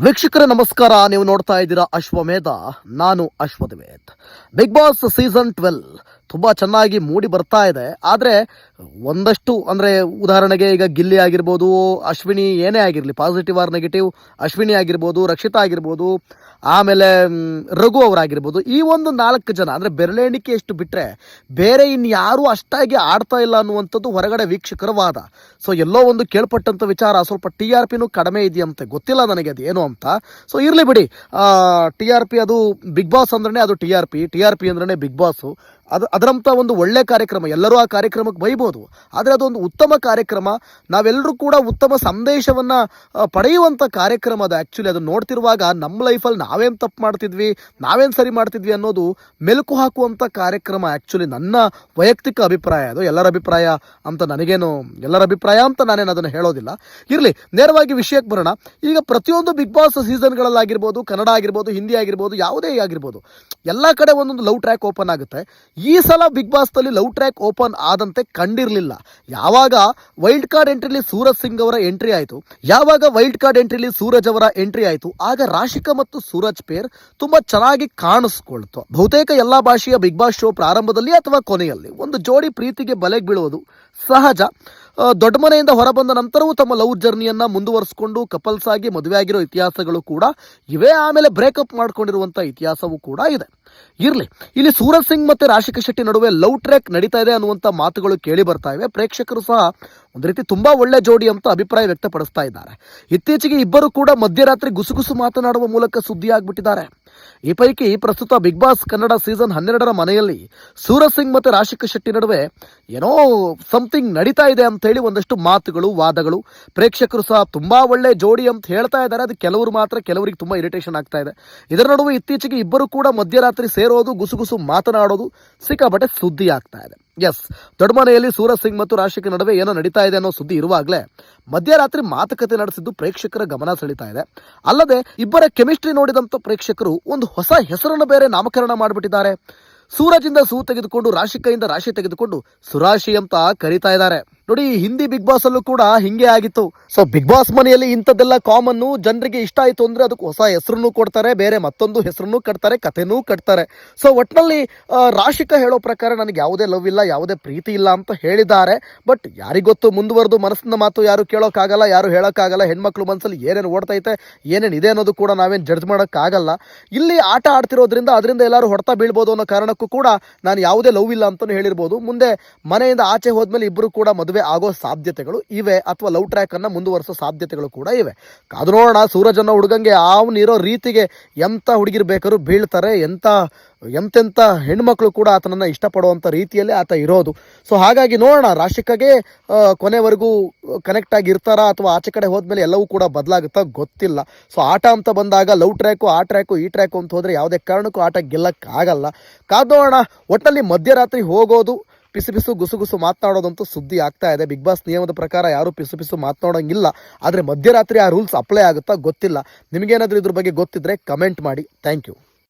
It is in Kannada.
ವೀಕ್ಷಕರ ನಮಸ್ಕಾರ. ನೀವು ನೋಡ್ತಾ ಇದ್ದೀರಾ ಅಶ್ವಮೇಧ. ನಾನು ಅಶ್ವದ್ವೇತ್ ಬಿಗ್ ಬಾಸ್ ಸೀಸನ್ ಟ್ವೆಲ್ ತುಂಬಾ ಚೆನ್ನಾಗಿ ಮೂಡಿ ಬರ್ತಾ ಇದೆ. ಆದರೆ ಒಂದಷ್ಟು, ಅಂದರೆ ಉದಾಹರಣೆಗೆ ಈಗ ಗಿಲ್ಲಿ ಆಗಿರ್ಬೋದು, ಅಶ್ವಿನಿ ಏನೇ ಆಗಿರಲಿ ಪಾಸಿಟಿವ್ ಆರ್ ನೆಗೆಟಿವ್ ಅಶ್ವಿನಿ ಆಗಿರ್ಬೋದು, ರಕ್ಷಿತಾ ಆಗಿರ್ಬೋದು, ಆಮೇಲೆ ರಘು ಅವರಾಗಿರ್ಬೋದು, ಈ ಒಂದು ನಾಲ್ಕು ಜನ, ಅಂದರೆ ಬೆರಳೆಣಿಕೆಯಷ್ಟು ಬಿಟ್ಟರೆ ಬೇರೆ ಇನ್ಯಾರೂ ಅಷ್ಟಾಗಿ ಆಡ್ತಾ ಇಲ್ಲ ಅನ್ನುವಂಥದ್ದು ಹೊರಗಡೆ ವೀಕ್ಷಕರ ವಾದ. ಸೊ ಎಲ್ಲೋ ಒಂದು ಕೇಳ್ಪಟ್ಟಂಥ ವಿಚಾರ, ಸ್ವಲ್ಪ ಟಿ ಆರ್ ಪಿನೂ ಕಡಿಮೆ ಇದೆಯಂತೆ. ಗೊತ್ತಿಲ್ಲ ನನಗೆ ಅದು ಏನು ಅಂತ. ಸೊ ಇರಲಿ ಬಿಡಿ. ಟಿ ಆರ್ ಪಿ ಅದು ಬಿಗ್ ಬಾಸ್ ಅಂದ್ರೆ ಅದು T R P. T R P ಅಂದ್ರೆ ಬಿಗ್ ಬಾಸು. ಅದು ಅದರಂಥ ಒಂದು ಒಳ್ಳೆ ಕಾರ್ಯಕ್ರಮ, ಎಲ್ಲರೂ ಆ ಕಾರ್ಯಕ್ರಮಕ್ಕೆ ಬೈಬೋದು. ಆದರೆ ಅದೊಂದು ಉತ್ತಮ ಕಾರ್ಯಕ್ರಮ. ನಾವೆಲ್ಲರೂ ಕೂಡ ಉತ್ತಮ ಸಂದೇಶವನ್ನು ಪಡೆಯುವಂಥ ಕಾರ್ಯಕ್ರಮ ಅದು ಆ್ಯಕ್ಚುಲಿ ಅದನ್ನು ನೋಡ್ತಿರುವಾಗ ನಮ್ಮ ಲೈಫಲ್ಲಿ ನಾವೇನು ತಪ್ಪು ಮಾಡ್ತಿದ್ವಿ, ನಾವೇನು ಸರಿ ಮಾಡ್ತಿದ್ವಿ ಅನ್ನೋದು ಮೆಲುಕು ಹಾಕುವಂಥ ಕಾರ್ಯಕ್ರಮ ಆ್ಯಕ್ಚುಲಿ ನನ್ನ ವೈಯಕ್ತಿಕ ಅಭಿಪ್ರಾಯ. ಅದು ಎಲ್ಲರ ಅಭಿಪ್ರಾಯ ಅಂತ ನನಗೇನು, ಎಲ್ಲರ ಅಭಿಪ್ರಾಯ ಅಂತ ನಾನೇನು ಅದನ್ನು ಹೇಳೋದಿಲ್ಲ. ಇರಲಿ, ನೇರವಾಗಿ ವಿಷಯಕ್ಕೆ ಬರೋಣ. ಈಗ ಪ್ರತಿಯೊಂದು ಬಿಗ್ ಬಾಸ್ ಸೀಸನ್ಗಳಲ್ಲಾಗಿರ್ಬೋದು, ಕನ್ನಡ ಆಗಿರ್ಬೋದು, ಹಿಂದಿ ಆಗಿರ್ಬೋದು, ಯಾವುದೇ ಆಗಿರ್ಬೋದು, ಎಲ್ಲ ಕಡೆ ಒಂದೊಂದು ಲವ್ ಟ್ರ್ಯಾಕ್ ಓಪನ್ ಆಗುತ್ತೆ. ಈ ಸಲ ಬಿಗ್ ಬಾಸ್ನಲ್ಲಿ ಲವ್ ಟ್ರ್ಯಾಕ್ ಓಪನ್ ಆದಂತೆ ಕಂಡಿರಲಿಲ್ಲ. ಯಾವಾಗ ವೈಲ್ಡ್ ಕಾರ್ಡ್ ಎಂಟ್ರಿಲಿ ಸೂರಜ್ ಸಿಂಗ್ ಅವರ ಎಂಟ್ರಿ ಆಯಿತು, ಯಾವಾಗ ವೈಲ್ಡ್ ಕಾರ್ಡ್ ಎಂಟ್ರಿಲಿ ಸೂರಜ್ ಅವರ ಎಂಟ್ರಿ ಆಯಿತು, ಆಗ ರಾಶಿಕಾ ಮತ್ತು ಸೂರಜ್ ಪೇರ್ ತುಂಬಾ ಚೆನ್ನಾಗಿ ಕಾಣಿಸ್ಕೊಳ್ತು. ಬಹುತೇಕ ಎಲ್ಲಾ ಭಾಷೆಯ ಬಿಗ್ ಬಾಸ್ ಶೋ ಪ್ರಾರಂಭದಲ್ಲಿ ಅಥವಾ ಕೊನೆಯಲ್ಲಿ ಒಂದು ಜೋಡಿ ಪ್ರೀತಿಗೆ ಬಲೆಗೆ ಬೀಳುವುದು ಸಹಜ. ದೊಡ್ಡ ಮನೆಯಿಂದ ಹೊರಬಂದ ನಂತರವೂ ತಮ್ಮ ಲವ್ ಜರ್ನಿಯನ್ನ ಮುಂದುವರಿಸಿಕೊಂಡು ಕಪಲ್ಸ್ ಆಗಿ ಮದುವೆ ಆಗಿರೋ ಇತಿಹಾಸಗಳು ಕೂಡ ಇವೇ ಆಮೇಲೆ ಬ್ರೇಕಪ್ ಮಾಡ್ಕೊಂಡಿರುವಂತ ಇತಿಹಾಸವೂ ಕೂಡ ಇದೆ. ಇರಲಿ, ಇಲ್ಲಿ ಸೂರಜ್ ಸಿಂಗ್ ಮತ್ತೆ ರಾಶಿಕಾ ಶೆಟ್ಟಿ ನಡುವೆ ಲವ್ ಟ್ರ್ಯಾಕ್ ನಡೀತಾ ಇದೆ ಅನ್ನುವಂತ ಮಾತುಗಳು ಕೇಳಿ ಬರ್ತಾ ಇವೆ. ಪ್ರೇಕ್ಷಕರು ಸಹ ಒಂದು ರೀತಿ ತುಂಬಾ ಒಳ್ಳೆ ಜೋಡಿ ಅಂತ ಅಭಿಪ್ರಾಯ ವ್ಯಕ್ತಪಡಿಸ್ತಾ ಇದ್ದಾರೆ. ಇತ್ತೀಚೆಗೆ ಇಬ್ಬರು ಕೂಡ ಮಧ್ಯರಾತ್ರಿ ಗುಸುಗುಸು ಮಾತನಾಡುವ ಮೂಲಕ ಸುದ್ದಿ ಆಗ್ಬಿಟ್ಟಿದ್ದಾರೆ ಈ ಪೈಕಿ ಪ್ರಸ್ತುತ ಬಿಗ್ ಬಾಸ್ ಕನ್ನಡ ಸೀಸನ್ ಹನ್ನೆರಡರ ಮನೆಯಲ್ಲಿ ಸೂರಜ್ ಸಿಂಗ್ ಮತ್ತೆ ರಾಶಿಕ್ ಶೆಟ್ಟಿ ನಡುವೆ ಏನೋ ಸಮಥಿಂಗ್ ನಡೀತಾ ಇದೆ ಅಂತ ಹೇಳಿ ಒಂದಷ್ಟು ಮಾತುಗಳು, ವಾದಗಳು. ಪ್ರೇಕ್ಷಕರು ಸಹ ತುಂಬಾ ಒಳ್ಳೆ ಜೋಡಿ ಅಂತ ಹೇಳ್ತಾ ಇದ್ದಾರೆ. ಅದು ಕೆಲವರು ಮಾತ್ರ, ಕೆಲವರಿಗೆ ತುಂಬಾ ಇರಿಟೇಷನ್ ಆಗ್ತಾ ಇದೆ. ಇದರ ನಡುವೆ ಇತ್ತೀಚೆಗೆ ಇಬ್ಬರು ಕೂಡ ಮಧ್ಯರಾತ್ರಿ ಸೇರೋದು, ಗುಸುಗುಸು ಮಾತನಾಡೋದು ಸಿಕ್ಕಾಪಟ್ಟೆ ಸುದ್ದಿ ಆಗ್ತಾ ಇದೆ. ಎಸ್ ದೊಡ್ಡ ಮನೆಯಲ್ಲಿ ಸೂರಜ್ ಸಿಂಗ್ ಮತ್ತು ರಾಶಿಕಾ ನಡುವೆ ಏನೋ ನಡೀತಾ ಇದೆ ಅನ್ನೋ ಸುದ್ದಿ ಇರುವಾಗಲೇ ಮಧ್ಯರಾತ್ರಿ ಮಾತುಕತೆ ನಡೆಸಿದ್ದು ಪ್ರೇಕ್ಷಕರ ಗಮನ ಸೆಳೀತಾ ಇದೆ. ಅಲ್ಲದೆ ಇಬ್ಬರ ಕೆಮಿಸ್ಟ್ರಿ ನೋಡಿದಂಥ ಪ್ರೇಕ್ಷಕರು ಒಂದು ಹೊಸ ಹೆಸರನ್ನು ಬೇರೆ ನಾಮಕರಣ ಮಾಡಿಬಿಟ್ಟಿದ್ದಾರೆ. ಸೂರಜಿಂದ ಸೂ ತೆಗೆದುಕೊಂಡು ರಾಶಿಕೆಯಿಂದ ರಾಶಿ ತೆಗೆದುಕೊಂಡು ಸುರಾಶಿ ಅಂತ ಕರೀತಾ ಇದ್ದಾರೆ. ನೋಡಿ ಹಿಂದಿ ಬಿಗ್ ಬಾಸ್ ಅಲ್ಲೂ ಕೂಡ ಹಿಂಗೆ ಆಗಿತ್ತು. ಸೊ ಬಿಗ್ ಬಾಸ್ ಮನೆಯಲ್ಲಿ ಇಂಥದ್ದೆಲ್ಲ ಕಾಮನ್ನು ಜನರಿಗೆ ಇಷ್ಟ ಆಯ್ತು ಅಂದ್ರೆ ಅದಕ್ಕೆ ಹೊಸ ಹೆಸರನ್ನು ಕೊಡ್ತಾರೆ ಬೇರೆ ಮತ್ತೊಂದು ಹೆಸರನ್ನು ಕಟ್ತಾರೆ ಕಥೆನೂ ಕಟ್ತಾರೆ. ಸೊ ಒಟ್ನಲ್ಲಿ ಆ, ರಾಶಿಕಾ ಹೇಳೋ ಪ್ರಕಾರ ನನಗೆ ಯಾವುದೇ ಲವ್ ಇಲ್ಲ ಯಾವುದೇ ಪ್ರೀತಿ ಇಲ್ಲ ಅಂತ ಹೇಳಿದ್ದಾರೆ. ಬಟ್ ಯಾರಿಗೊತ್ತು ಮುಂದುವರೆದು ಮನಸ್ಸಿನ ಮಾತು ಯಾರು ಕೇಳೋಕ್ಕಾಗಲ್ಲ ಯಾರು ಹೇಳೋಕ್ಕಾಗಲ್ಲ ಹೆಣ್ಮಕ್ಳು ಮನಸ್ಸಲ್ಲಿ ಏನೇನು ಓಡ್ತೈತೆ ಏನೇನು ಇದೆ ಅನ್ನೋದು ಕೂಡ ನಾವೇನು ಜಡ್ಜ್ ಮಾಡೋಕ್ಕಾಗಲ್ಲ. ಇಲ್ಲಿ ಆಟ ಆಡ್ತಿರೋದ್ರಿಂದ ಅದರಿಂದ ಎಲ್ಲರೂ ಹೊಡೆತ ಬೀಳ್ಬೋದು ಅನ್ನೋ ಕಾರಣಕ್ಕೂ ಕೂಡ ನಾನು ಯಾವುದೇ ಲವ್ ಇಲ್ಲ ಅಂತಲೂ ಹೇಳಿರ್ಬೋದು. ಮುಂದೆ ಮನೆಯಿಂದ ಆಚೆ ಹೋದ್ಮೇಲೆ ಇಬ್ಬರು ಕೂಡ ಮದುವೆ ಆಗೋ ಸಾಧ್ಯತೆಗಳು ಇವೆ, ಅಥವಾ ಲವ್ ಟ್ರ್ಯಾಕ್ ಅನ್ನ ಮುಂದುವರಿಸೋ ಸಾಧ್ಯತೆಗಳು ಕೂಡ ಇವೆ. ಅದು ನೋಡೋಣ ಸೂರಜನ್ನ ಹುಡುಗಂಗೆ ಅವನಿರೋ ರೀತಿಗೆ ಎಂಥ ಹುಡುಗಿರು ಬೇಕಾದ್ರೂ ಬೀಳ್ತಾರೆ ಎಂಥ ಎಂತೆಂಥ ಹೆಣ್ಮಕ್ಳು ಕೂಡ ಆತನನ್ನು ಇಷ್ಟಪಡುವಂಥ ರೀತಿಯಲ್ಲೇ ಆತ ಇರೋದು. ಸೊ ಹಾಗಾಗಿ ನೋಡೋಣ, ರಾಶಿಕಗೆ ಕೊನೆವರೆಗೂ ಕನೆಕ್ಟ್ ಆಗಿ ಇರ್ತಾರಾ ಅಥವಾ ಆಚೆ ಕಡೆ ಹೋದ್ಮೇಲೆ ಎಲ್ಲವೂ ಕೂಡ ಬದಲಾಗುತ್ತಾ ಗೊತ್ತಿಲ್ಲ. ಸೊ ಆಟ ಅಂತ ಬಂದಾಗ ಲವ್ ಟ್ರ್ಯಾಕು ಆ ಟ್ರ್ಯಾಕು ಈ ಟ್ರ್ಯಾಕು ಅಂತ ಹೋದರೆ ಯಾವುದೇ ಕಾರಣಕ್ಕೂ ಆಟ ಗೆಲ್ಲಕ್ಕಾಗಲ್ಲ. ಕಾದು ನೋಡೋಣ ಒಟ್ಟಲ್ಲಿ ಮಧ್ಯರಾತ್ರಿ ಹೋಗೋದು ಪಿಸು ಪಿಸು ಗುಸು ಗುಸು ಮಾತನಾಡೋದಂತೂ ಸುದ್ದಿ ಆಗ್ತಾ ಇದೆ. ಬಿಗ್ ಬಾಸ್ ನಿಯಮದ ಪ್ರಕಾರ ಯಾರು ಪಿಸು ಪಿಸು ಮಾತನಾಡೋಂಗಿಲ್ಲ. ಆದರೆ ಮಧ್ಯರಾತ್ರಿ ಆ ರೂಲ್ಸ್ ಅಪ್ಲೈ ಆಗುತ್ತಾ ಗೊತ್ತಿಲ್ಲ. ನಿಮಗೇನಾದರೂ ಇದ್ರ ಬಗ್ಗೆ ಗೊತ್ತಿದ್ರೆ ಕಮೆಂಟ್ ಮಾಡಿ. Thank you